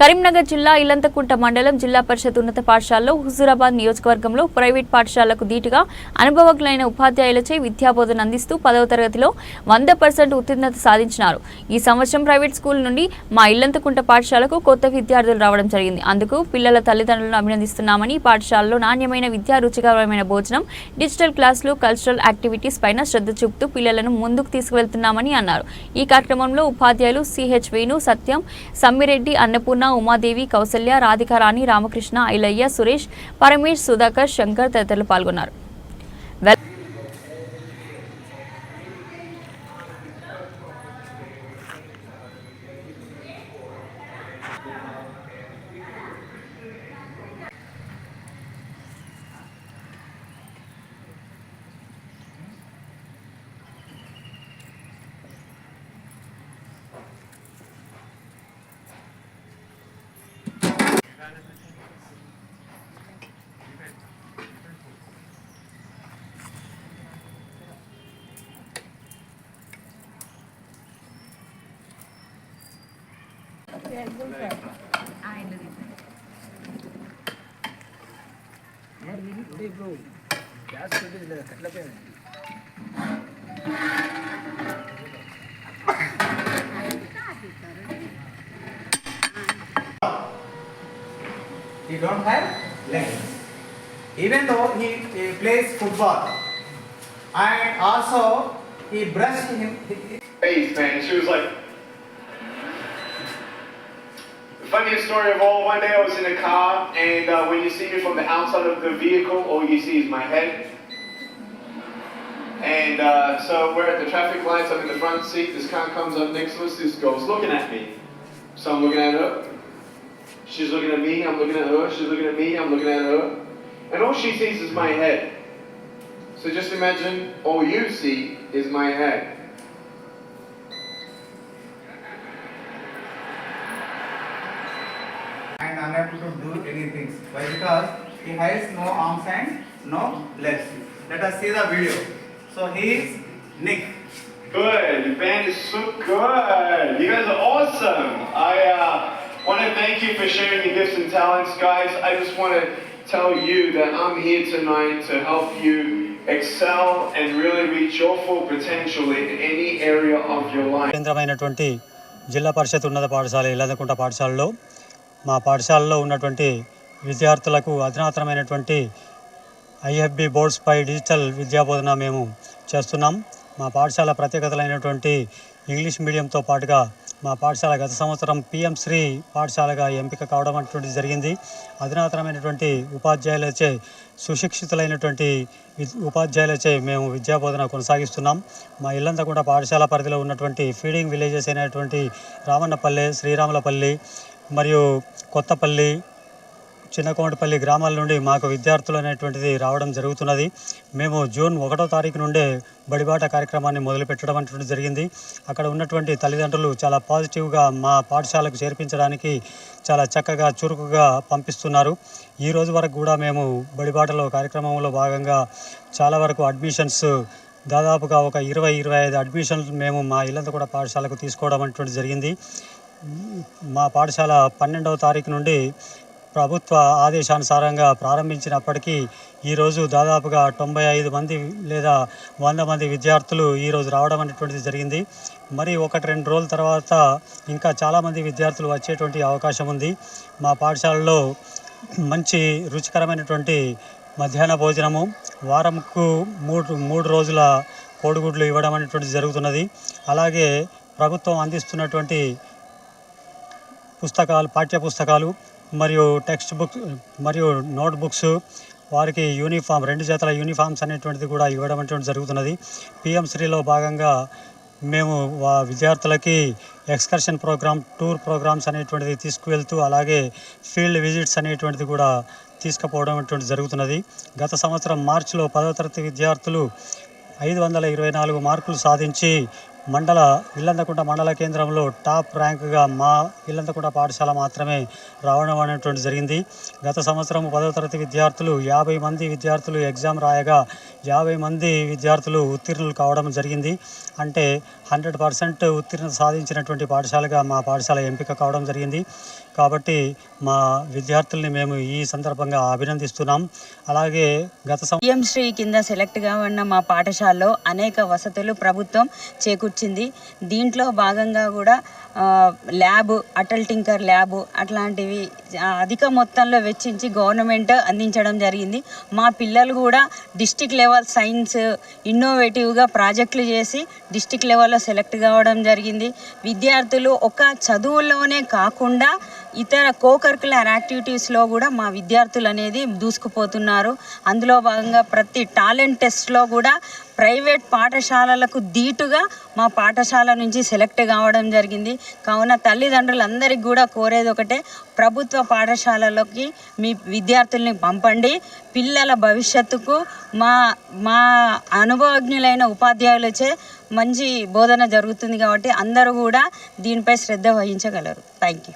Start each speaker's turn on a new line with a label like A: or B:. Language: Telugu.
A: కరీంనగర్ జిల్లా ఇల్లంతకుంట మండలం జిల్లా పరిషత్ ఉన్నత పాఠశాలలో హుజూరాబాద్ నియోజకవర్గంలో ప్రైవేట్ పాఠశాలకు ధీటుగా అనుభవజ్ఞులైన ఉపాధ్యాయులచే విద్యాబోధన అందిస్తూ పదవ తరగతిలో వంద పర్సెంట్ ఉత్తీర్ణత సాధించినారు. ఈ సంవత్సరం ప్రైవేట్ స్కూల్ నుండి మా ఇల్లంతకుంట పాఠశాలకు కొత్త విద్యార్థులు రావడం జరిగింది. అందుకు పిల్లల తల్లిదండ్రులను అభినందిస్తున్నామని ఈ పాఠశాలలో నాణ్యమైన విద్యా రుచికరమైన భోజనం డిజిటల్ క్లాసులు కల్చరల్ యాక్టివిటీస్ పైన శ్రద్ధ చూపుతూ పిల్లలను ముందుకు తీసుకువెళ్తున్నామని అన్నారు. ఈ కార్యక్రమంలో ఉపాధ్యాయులు సిహెచ్ వేణు సత్యం సమ్మిరెడ్డి అన్నపూర్ణ ఉమాదేవి కౌసల్య రాధికారాణి రామకృష్ణ ఐలయ్య సురేష్ పరమేష్ సుధాకర్ శంకర్ తదితరులు పాల్గొన్నారు.
B: He don't have legs. Even though he, he plays football, and also he brushed him. he-
C: face, man. She was like, the funniest story of all. One day I was in a car, and uh, when you see me from the outside of the vehicle, all you see is my head. And uh, so we're at the traffic lights. I'm in the front seat. This car comes up next to us. This girl's looking at me. So I'm looking at her. She's looking at me. I'm looking at her. She's looking at me. I'm looking at her. And all she sees is my head. So just imagine all you see is my head.
B: and unable to do anything. Why? Because he has no arms and no legs. Let us see the video. So he is Nick.
C: Good. The band is so good. You guys are awesome. I uh, want to thank you for sharing your gifts and talents, guys. I just want to tell you that I'm here tonight to help you excel and really reach your full potential in any area of your life.
D: కేంద్రమైనటువంటి జిల్లా పరిషత్ ఉన్నత పాఠశాల ఇల్లందకుంట పాఠశాలలో మా పాఠశాలలో ఉన్నటువంటి విద్యార్థులకు అధునాతనమైనటువంటి ఐఎఫ్బి బోర్డ్స్పై డిజిటల్ విద్యాబోధన మేము చేస్తున్నాం. మా పాఠశాల ప్రత్యేకతలైనటువంటి ఇంగ్లీష్ మీడియంతో పాటుగా మా పాఠశాల గత సంవత్సరం పిఎం శ్రీ పాఠశాలగా ఎంపిక కావడం అటువంటి జరిగింది. అధునాతనమైనటువంటి ఉపాధ్యాయులచే సుశిక్షితులైనటువంటి వి- ఉపాధ్యాయులచే మేము విద్యాబోధన కొనసాగిస్తున్నాం. మా ఇల్లంతా కూడా పాఠశాల పరిధిలో ఉన్నటువంటి ఫీడింగ్ విలేజెస్ అయినటువంటి రామన్నపల్లె శ్రీరాములపల్లి మరియు కొత్తపల్లి చిన్నకోమటిపల్లి గ్రామాల నుండి మాకు విద్యార్థులు అనేటువంటిది రావడం జరుగుతున్నది. మేము జూన్ ఒకటో తారీఖు నుండే బడిబాట కార్యక్రమాన్ని మొదలుపెట్టడం అనేటువంటి జరిగింది. అక్కడ ఉన్నటువంటి తల్లిదండ్రులు చాలా పాజిటివ్గా మా పాఠశాలకు చేర్పించడానికి చాలా చక్కగా చురుకుగా పంపిస్తున్నారు. ఈ రోజు వరకు కూడా మేము బడిబాటలో కార్యక్రమంలో భాగంగా చాలా వరకు అడ్మిషన్స్ దాదాపుగా ఒక ఇరవై ఇరవై ఐదు అడ్మిషన్లు మేము మా ఇల్లంతా కూడా పాఠశాలకు తీసుకోవడం అనేటువంటి జరిగింది. మా పాఠశాల పన్నెండవ తారీఖు నుండి ప్రభుత్వ ఆదేశానుసారంగా ప్రారంభించినప్పటికీ ఈరోజు దాదాపుగా తొంభై ఐదు మంది లేదా వంద మంది విద్యార్థులు ఈరోజు రావడం అనేటువంటిది జరిగింది. మరి ఒకటి రెండు రోజుల తర్వాత ఇంకా చాలామంది విద్యార్థులు వచ్చేటువంటి అవకాశం ఉంది. మా పాఠశాలలో మంచి రుచికరమైనటువంటి మధ్యాహ్న భోజనము వారంకు మూడు మూడు రోజుల కోడిగుడ్లు ఇవ్వడం అనేటువంటిది జరుగుతున్నది. అలాగే ప్రభుత్వం అందిస్తున్నటువంటి పుస్తకాలు పాఠ్య పుస్తకాలు మరియు టెక్స్ట్ బుక్ మరియు నోట్ బుక్స్ వారికి యూనిఫామ్ రెండు జతల యూనిఫామ్స్ అనేటువంటిది కూడా ఇవ్వడం అనేటువంటి జరుగుతున్నది. పిఎం శ్రీలో భాగంగా మేము విద్యార్థులకి ఎక్స్కర్షన్ ప్రోగ్రామ్ టూర్ ప్రోగ్రామ్స్ అనేటువంటిది తీసుకువెళ్తూ అలాగే ఫీల్డ్ విజిట్స్ అనేటువంటిది కూడా తీసుకుపోవడం అనేటువంటి జరుగుతున్నది. గత సంవత్సరం మార్చిలో పదవ తరగతి విద్యార్థులు ఐదు వందల ఇరవై నాలుగు మార్కులు సాధించి మండల ఇల్లందకుంట మండల కేంద్రంలో టాప్ ర్యాంకుగా మా ఇల్లందకుంట పాఠశాల మాత్రమే రావడం అనేటువంటి జరిగింది. గత సంవత్సరం పదవ తరగతి విద్యార్థులు యాభై మంది విద్యార్థులు ఎగ్జామ్ రాయగా యాభై మంది విద్యార్థులు ఉత్తీర్ణులు కావడం జరిగింది. అంటే హండ్రెడ్ పర్సెంట్ ఉత్తీర్ణత సాధించినటువంటి పాఠశాలగా మా పాఠశాల ఎంపిక కావడం జరిగింది. కాబట్టి మా విద్యార్థుల్ని మేము ఈ సందర్భంగా అభినందిస్తున్నాం. అలాగే గత
E: సంవత్సరం శ్రీ కింద సెలెక్ట్గా ఉన్న మా పాఠశాలలో అనేక వసతులు ప్రభుత్వం వచ్చింది. దీంట్లో భాగంగా కూడా ల్యాబ్ అటల్ టింకర్ ల్యాబ్ అట్లాంటివి అధిక మొత్తంలో వెచ్చించి గవర్నమెంట్ అందించడం జరిగింది. మా పిల్లలు కూడా డిస్టిక్ లెవెల్ సైన్స్ ఇన్నోవేటివ్గా ప్రాజెక్టులు చేసి డిస్టిక్ లెవెల్లో సెలెక్ట్ కావడం జరిగింది. విద్యార్థులు ఒక చదువుల్లోనే కాకుండా ఇతర కోకరికులర్ యాక్టివిటీస్లో కూడా మా విద్యార్థులు అనేది దూసుకుపోతున్నారు. అందులో భాగంగా ప్రతి టాలెంట్ టెస్ట్లో కూడా ప్రైవేట్ పాఠశాలలకు ధీటుగా మా పాఠశాల నుంచి సెలెక్ట్ కావడం జరిగింది. కావున తల్లిదండ్రులందరికీ కూడా కోరేది ఒకటే ప్రభుత్వ పాఠశాలలోకి మీ విద్యార్థుల్ని పంపండి. పిల్లల భవిష్యత్తుకు మా మా అనుభవజ్ఞులైన ఉపాధ్యాయులచే మంచి బోధన జరుగుతుంది కాబట్టి అందరూ కూడా దీనిపై శ్రద్ధ వహించగలరు. Thank you